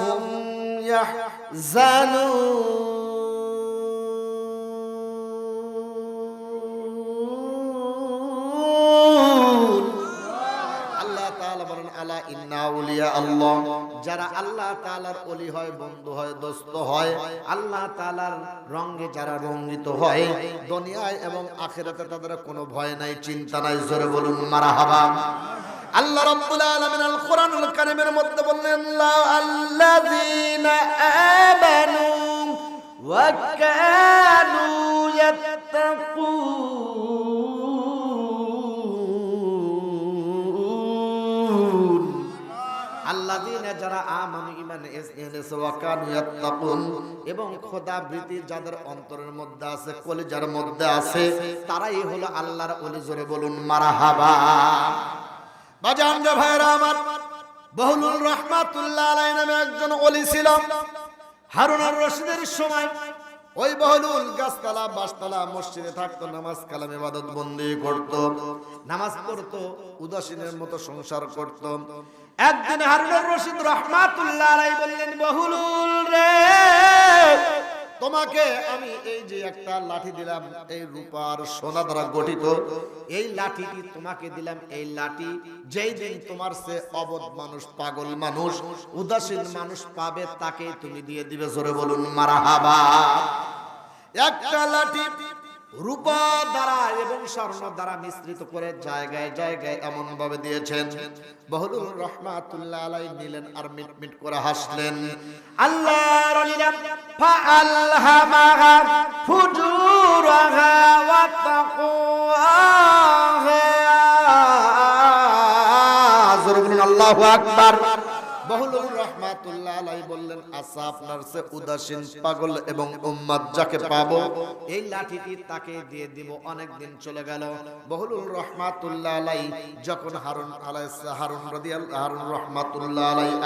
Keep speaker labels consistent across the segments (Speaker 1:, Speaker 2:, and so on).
Speaker 1: হুম ইয়াহজানুন আল্লাহ তাআলা বলেন, আলা ইন্না আউলিয়া আল্লাহ। যারা আল্লাহ তাআলার ওলি হয়, বন্ধু হয়, দোস্ত হয়, আল্লাহ তাআলার রঙে যারা রঙ্গিত হয়, দুনিয়ায় এবং আখিরাতে তাদের কোনো ভয় নাই, চিন্তা নাই। জোরে বলুন, মারহাবা। আল্লাহ রাব্বুল আলামিন আল কোরআনুল কারীমের মধ্যে বললেন, লা আল্লাযীনা আমানু ওয়া কানু ইয়াত্তাকুন। যারা আমানু, ঈমান এনেছে, ওয়া কানু ইয়াত্তাকুন, এবং খোদাবৃত্তি যাদের অন্তরের মধ্যে আছে, কলিজার মধ্যে আছে, তারাই হলো আল্লাহর ওলি জোরে বলুন, মারহাবা। বাজান রে ভাইরা আমার, বহুলুল রহমাতুল্লাহ আলাইহি নামে একজন ওলি ছিল। হারুন আর রশিদের সময় ওই বহুলুল গাছতলা বাসতলা মসজিদে থাকতো, নামাজ কালাম, ইবাদত বন্দি করত, নামাজ পড়তো, উদাসীনের মতো সংসার করত। একদিন হারুন রশিদ রহমাতুল্লাহ আলাইহি বললেন, বহুলুল রে তোমাকে আমি এই যে একটা লাঠি দিলাম, এই রূপার সোনা দ্বারা গঠিত, এই লাঠিটি তোমাকে দিলাম, এই লাঠি যেই যেই তোমার সে অবধ মানুষ, পাগল মানুষ, উদাসীন মানুষ পাবে তাকে তুমি দিয়ে দিবে, জোরে বলুন, মারাহাবা। একটা লাঠি রূপা দ্বারা এবং স্বর্ণ দ্বারা মিশ্রিত করে জায়গায় জায়গায় এমন ভাবে দিয়েছেন। বহুলুর রহমাতুল্লাহ আলাই নিলেন আর মিট মিট করে হাসলেন। আল্লাহর অলিরা ফাআলহামাহা ফুজুরাহা ওয়া তাকওয়াহা জোরে বলুন, আল্লাহু আকবার। বহুলুর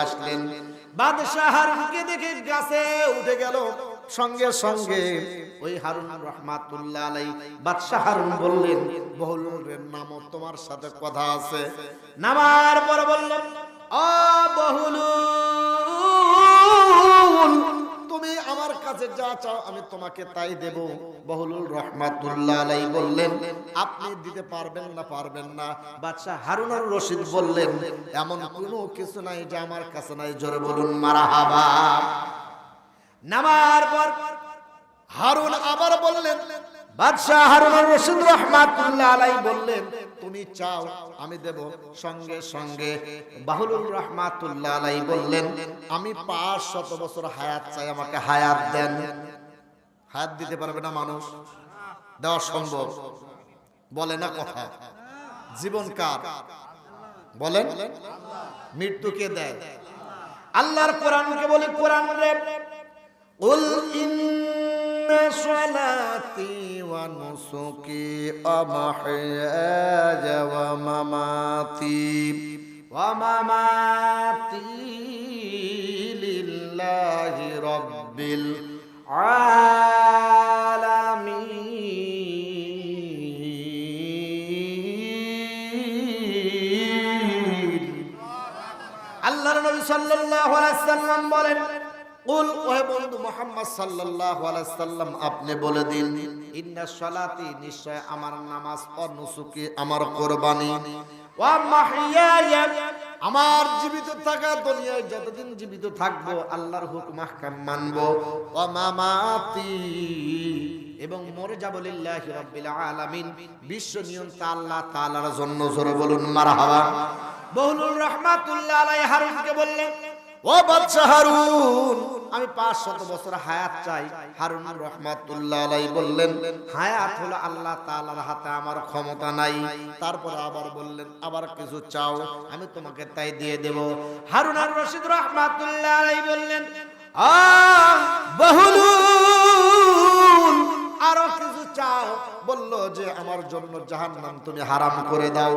Speaker 1: আচ্ছা আসলেন দেখে গাছে উঠে গেল। সঙ্গে সঙ্গে ওই হারুন রহমাতুল্লাহ আলাই বাদশাহ হারুন বললেন নামও তোমার সাথে কথা আছে। নামার পর বললেন বহুলুল তুমি আমার কাছে যা চাও আমি তোমাকে তাই দেব। বহুলুল রহমাতুল্লাহ আলাই বললেন, আপনি দিতে পারবেন না পারবেন না। বাদশাহ হারুনার রশিদ বললেন, এমন কোনো কিছু নাই যে আমার কাছে নাই। জোরে বলুন, মারাহাবা। নামার পর হারুন আবার বললেন বাদশাহ হারুনুর রশিদ রহমাতুল্লাহ আলাই বললেন, তুমি চাও, আমি দেব। সঙ্গে সঙ্গে বাহুলুর রহমাতুল্লাহ আলাই বললেন, আমি পাঁচ শত বছর হায়াত চাই, আমাকে হায়াত দেন। হায়াত দিতে পারবে না মানুষ। দেওয়া সম্ভব। বলে না কথা। জীবন কার? বলেন। মৃত্যু কে দেয়? আল্লাহর কোরআনকে বলে কোরআন রে। উল ইন্না সালাত ونسكي ومحياي ومماتي ومماتي لله رب العالمين আল্লাহর নবী সাল্লাল্লাহু আলাইহি সাল্লাম বলেন কুল, ওহে বন্ধু মুহাম্মদ সাল্লাল্লাহু আলাইহি সাল্লাম, আপনি বলে দিন, ইন্না সালাতি নিশ্চয় আমার নামাজ ও নুসুকি আমার কুরবানি। ওয়া মাহইয়ায়া আমার জীবিত থাকা দুনিয়ায় যতদিন জীবিত থাকব, আল্লাহর হুকুম আহকাম মানবো। ওয়া মামাতি, এবং মরে যাব লিল্লাহি রাব্বিল আলামিন। বিশ্ব নিয়ন্তা আল্লাহ তাআলার জন্য জোরে বলুন, মারহাবা। বহুলুর রহমাতুল্লাহ আলাইহি হারুনকে বললেন ও বছর হায়াত চাই। হারুন রহমাতুল্লাহ বললেন, হায়াত হলো আল্লাহ হাতে আমার ক্ষমতা নাই। তারপর আবার বললেন, আবার কিছু চাও, আমি তোমাকে তাই দিয়ে দেব। হারুন আর রশিদ রহমাতুল্লাহ আলাই বললেন আরও কিছু চাও? বলল যে, আমার জন্য জাহান্নাম তুমি হারাম করে দাও।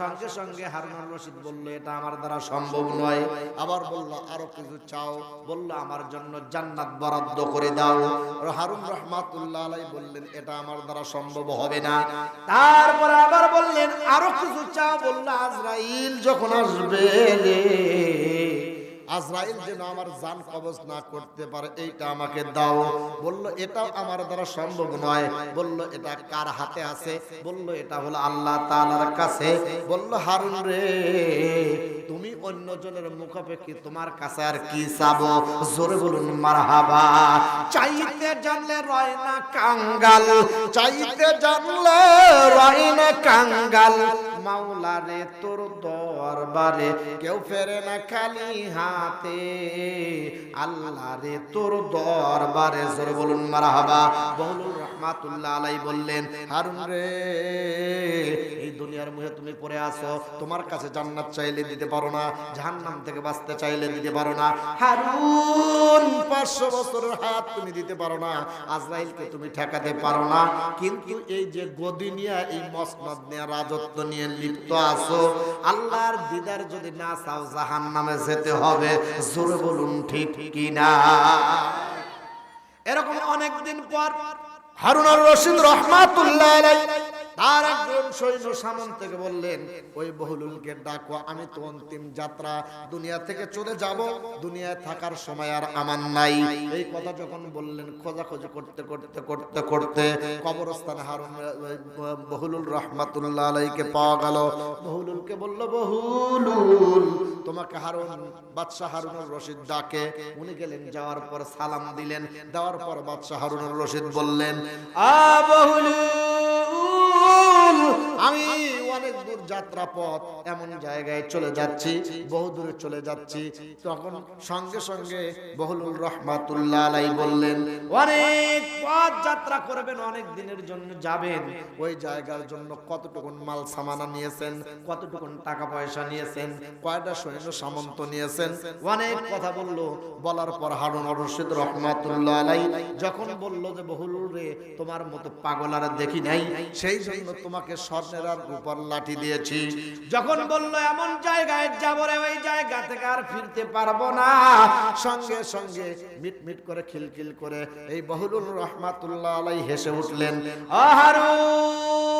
Speaker 1: সঙ্গে সঙ্গে হারুনুর রশিদ বলল, এটা আমার দ্বারা সম্ভব নয়। আবার বলল, আরও কিছু চাও? বলল, আমার জন্য জান্নাত বরাদ্দ করে দাও। হারুন রহমাতুল্লাহ আলাই বললেন, এটা আমার দ্বারা সম্ভব হবে না। তারপর আবার বললেন, আরও কিছু চাও? বলল, আজরাইল যখন আসবে আজরাইল যেন আমার জান কবজ না করতে পারে, এইটা আমাকে দাও। বলল, এটাও আমার দ্বারা সম্ভব নয়। বলল, এটা কার হাতে আছে? বলল, এটা হলো আল্লাহ তাআলার কাছে। বলল, হারুন রে, তুমি অন্য জনের মুখাপেক্ষি তোমার কাছে আর কি চাবো? জোরে বলুন, মারহাবা। চাইতে জানলে রয় না কাঙ্গাল, চাইতে জানলে রয় না কাঙ্গাল। মাওলা রে তোর দরবারে। কেউ ফেরে না খালি হাতে। আল্লাহ রে তোর দরবারে। জোরে বলুন, মারহাবা। বলুন রহমাতুল্লাহ আলাই বললেন, হারুন রে, এই দুনিয়ার মুহে তুমি পড়ে আসো তোমার কাছে জান্নাত চাইলে দিতে পারো না, জাহান্নাম থেকে বাঁচতে চাইলে দিতে পারো না। হারুন, পাঁচশো বছরের হাত তুমি দিতে পারো না, আজরাইলকে তুমি ঠেকাতে পারো না। কিন্তু এই যে গদি নিয়ে, এই মসনদ নিয়ে, রাজত্ব নিয়ে লিপ্ত আছো? আল্লাহর দিদার যদি না চাও জাহান নামে যেতে হবে। জোরে বলুন, ঠিক কি না এরকম অনেকদিন পর হারুনার রশিদ রহমাতুল্লাহ তার একজন সৈন্য সামন থেকে বললেন, ওই বহুলুলকে ডাকো, আমি তো অন্তিম যাত্রা। দুনিয়া থেকে চলে যাব, দুনিয়ায় থাকার সময় আর আমার নাই। এই কথা যখন বললেন, খোঁজাখোঁজি করতে করতে করতে করতে কবরস্থানে হারুন বহুলুল রহমাতুল্লাহ আলাইকে পাওয়া গেল। বহুলুলকে বলল, বহুলুল, তোমাকে হারুন, বাদশাহ হারুনুর রশিদ ডাকে। উনি গেলেন, যাওয়ার পর সালাম দিলেন। দেওয়ার পর বাদশাহ হারুনুর রশিদ বললেন, আ বহুলুল আমি অনেক দূর যাত্রা পথ এমন জায়গায় চলে যাচ্ছি, বহু দূরে চলে যাচ্ছি। তখন সঙ্গে সঙ্গে বহুলুল রহমাতুল্লাহ আলাই বললেন, অনেক পথ যাত্রা করবেন, অনেক দিনের জন্য যাবেন। ওই জায়গার জন্য কতটুকুন মাল সামানা নিয়েছেন, কতটুকুন টাকা পয়সা নিয়েছেন, কয়টা সৈন্য সামন্ত নিয়েছেন? অনেক কথা বলল। বলার পর হারুন রশিদ রহমাতুল্লাহ আলাই যখন বলল যে, বহুলুল রে, তোমার মতো পাগল আর দেখি নাই, সেই জন্য তোমাকে স্বর্ণের রূপার লাঠি দিয়েছি। যখন বলল এমন জায়গায় যাব রে ওই জায়গা থেকে আর ফিরতে পারব না। সঙ্গে সঙ্গে মিটমিট মিট করে খিলখিল করে এই বহুলুল রহমাতুল্লাহ আলাই হেসে উঠলেন আহারুন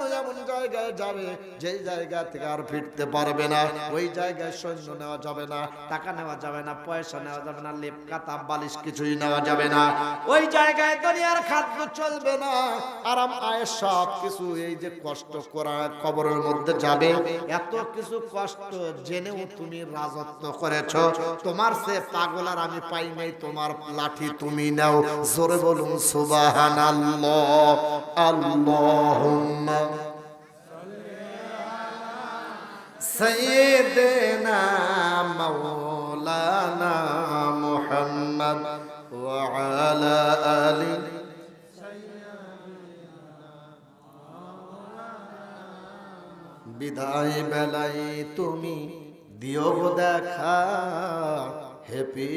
Speaker 1: জানো এমন জায়গায় যাবে, যেই জায়গা থেকে আর ফিরতে পারবে না। ওই জায়গায় সৈন্য নেওয়া যাবে না, টাকা নেওয়া যাবে না, পয়সা নেওয়া যাবে না, লেপ কাতা বালিশ কিছুই নেওয়া যাবে না। ওই জায়গায় দুনিয়ার খাদ্য চলবে না। আরাম আয় সব কিছু এই যে কষ্ট করা কবরের মধ্যে যাবে। এত কিছু কষ্ট জেনেও তুমি রাজত্ব করেছ। তোমার সে পাগল আর আমি পাই নাই, তোমার লাঠি তুমি নাও। জোরে বলুন, সুবহানাল্লাহ, আল্লাহুম্মা। سيدنا مولانا محمد وعلى آله বিদায় বেলায় তুমি দিও গো দেখা হ্যাপি